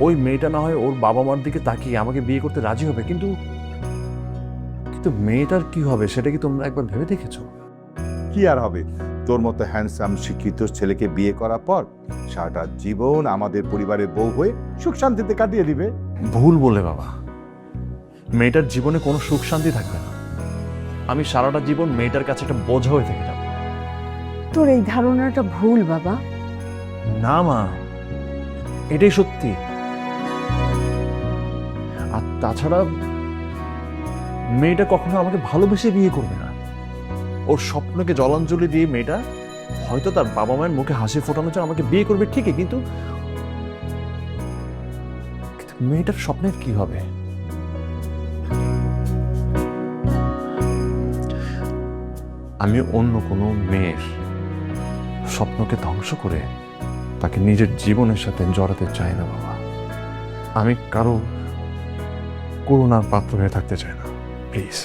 ওই মেয়েটা না হয় ওর বাবা মার দিকে তাকিয়ে আমাকে বিয়ে করতে রাজি হবে কিন্তু কিন্তু মেয়েটার কি হবে সেটা কি তোমরা একবার ভেবে দেখেছ? কি আর হবে? তোর মতো হ্যান্ডসাম শিক্ষিত ছেলেকে বিয়ে করার পর সারাটা জীবন আমাদের পরিবারের বউ হয়ে সুখ শান্তিতে কাটিয়ে দিবে। ভুল বলে বাবা। মেয়েটার জীবনে কোনো সুখ শান্তি থাকবে না। আমি সারাটা জীবন মেয়েটার কাছে একটা বোঝা হয়ে থেকে যাব। তোর এই ধারণাটা ভুল বাবা। না মা এটাই সত্যি। আর তাছাড়া, মেয়েটা কখনো আমাকে ভালোবেসে বিয়ে করবে না। ওর স্বপ্নকে জলাঞ্জলি দিয়ে মেয়েটা হয়তো তার বাবা মায়ের মুখে হাসি ফোটানোর জন্য আমাকে বিয়ে করবে ঠিকই কিন্তু মেয়েটার স্বপ্নের কি হবে? আমি অন্য কোনো মেয়ের স্বপ্নকে ধ্বংস করে তাকে নিজের জীবনের সাথে জড়াতে চাই না, বাবা। আমি কারও করুণার পাত্র হয়ে থাকতে চাই না প্লিজ